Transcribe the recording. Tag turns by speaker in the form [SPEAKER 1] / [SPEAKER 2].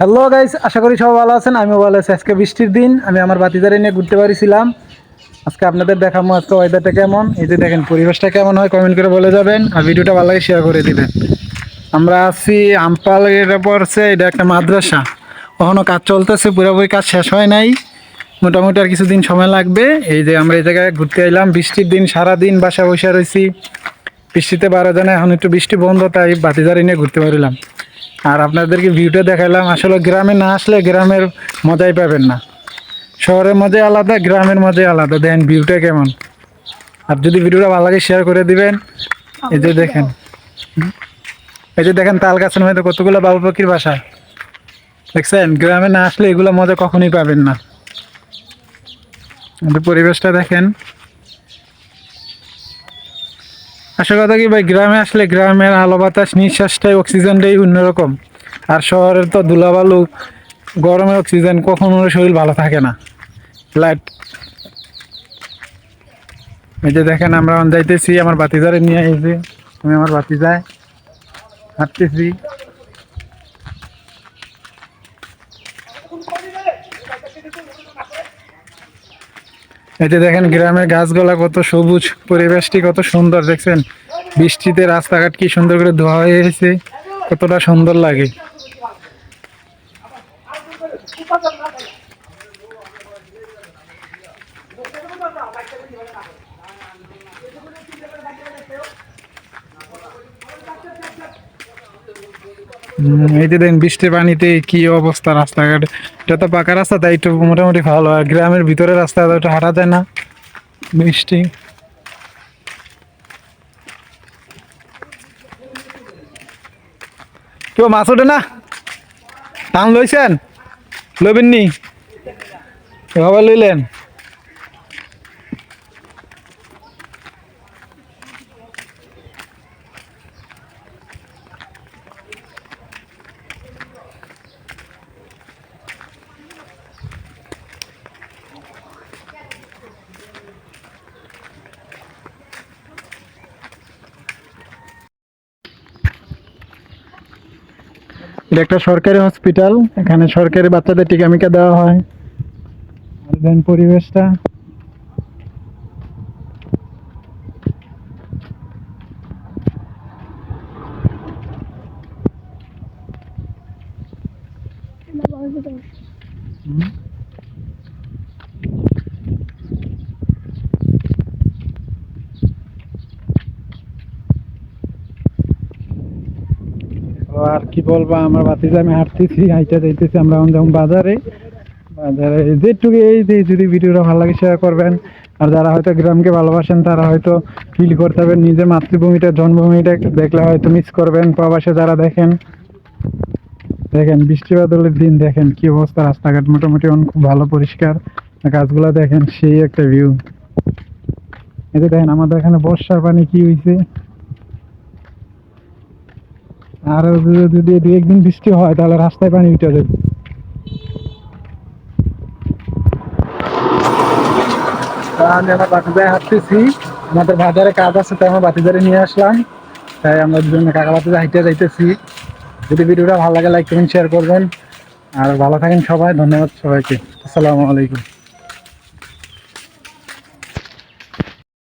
[SPEAKER 1] Hello guys আশা করি সবাই ভালো আছেন, আমিও ভালো আছি। আজকে বৃষ্টির দিন, আমি আমার বাতিদারে নিয়ে ঘুরতে পারিছিলাম। আজকে আপনাদের দেখাবো আজকে ওয়েদারটা কেমন। এই যে দেখেন, পরিবেশটা কেমন হয় কমেন্ট করে বলে যাবেন আর ভিডিওটা ভালো লাগে শেয়ার করে দিবেন। আমরা আছি আমপাল এটা পড়ছে এটা একটা মাদ্রাসা। কখনো কাজ চলতেছে, পুরোপুরি কাজ শেষ হয় নাই। মোটামুটি আর কিছুদিন সময় লাগবে। এই যে আমরা এই জায়গায় ঘুরতে এলাম, বৃষ্টির দিন সারা দিন বাসা বসে রয়েছি। বৃষ্টিতে বারো জানে, এখন একটু বৃষ্টি বন্ধ, তাই বাতিদারি নিয়ে ঘুরতে পারিলাম। আর আপনাদেরকে ভিউটা দেখালাম আসলে গ্রামে না আসলে গ্রামের মজাই পাবেন না। শহরের মজাই আলাদা, গ্রামের মজাই আলাদা। দেখেন ভিউটা কেমন? আর যদি ভিডিওটা ভালো লাগে শেয়ার করে দিবেন। এই যে দেখেন। এই যে দেখেন, তাল গাছের মধ্যে কতগুলো বাবু পাখির বাসা। দেখছেন? গ্রামে না আসলে এগুলো মজা কখনোই পাবেন না। পরিবেশটা দেখেন। আসল কথা কি ভাই, গ্রামে আসলে গ্রামের আলো বাতাস, নিঃশ্বাসটাই অক্সিজেনটাই অন্যরকম আর শহরের তো ধুলাবালু, গরমে অক্সিজেন কখনো শরীর ভালো থাকে না। লাইট এই যে দেখেন, আমরা যাইতেছি, আমার বাতিজারে নিয়ে এসেছি আমি আমার বাতি যায় হাঁটতেছি। যে দেখেন গ্রামের গাছগুলা কত সবুজ, পরিবেশটি কত সুন্দর, দেখছেন? বৃষ্টিতে রাস্তাঘাট কি সুন্দর করে ধোয়া হয়ে গেছে, কতটা সুন্দর লাগে। এই যে দেখেন বৃষ্টির পানিতে কি অবস্থা রাস্তাঘাট। এটা তো পাকা রাস্তা, তাই একটু মোটামুটি ভালো। আর গ্রামের ভিতরে রাস্তা একটু হাঁটা যায় না। মিষ্টি কেউ মাছ ওঠে না? টান লইছেন? লবেননি এভাবে লইলেন? এটা একটা সরকারি হসপিটাল। এখানে সরকারি বাচ্চাদের টিকামিকা দেওয়া হয়। আর দেন পরিবেশটা। হুম। আর কি বলব, আমার বাতিতে আমি হাঁটতেছি, হাইটা যাইতেছি আমরা যেমন বাজারে বাজারে যেটুকু এই যে যদি ভিডিওটা ভালো লাগে শেয়ার করবেন। আর যারা হয়তো গ্রামকে ভালোবাসেন, তারা হয়তো ফিল করতে হবে নিজের মাতৃভূমিটা, জন্মভূমিটা দেখলে হয়তো মিস করবেন, প্রবাসে যারা দেখেন। দেখেন, বৃষ্টি বাদলের দিন, দেখেন কি অবস্থা, রাস্তাঘাট মোটামুটি অনেক খুব ভালো, পরিষ্কার। গাছগুলো দেখেন, সেই একটা ভিউ এই যে দেখেন, আমাদের এখানে বর্ষার পানি কি হয়েছে আর যদি- দু একদিন বৃষ্টি হয়, তাহলে রাস্তায় পানি উঠে যাবে। আমি আমার বাতিদারে হাঁটতেছি। আমাদের বাজারে কাজ আছে, তাই আমার বাতিদারে নিয়ে আসলাম। তাই আমরা দুজন কাকা বাতিদা হাইটে যাইতেছি। যদি ভিডিওটা ভালো লাগে লাইক করবেন শেয়ার করবেন। আর ভালো থাকেন সবাই, ধন্যবাদ সবাইকে। আসসালামু আলাইকুম।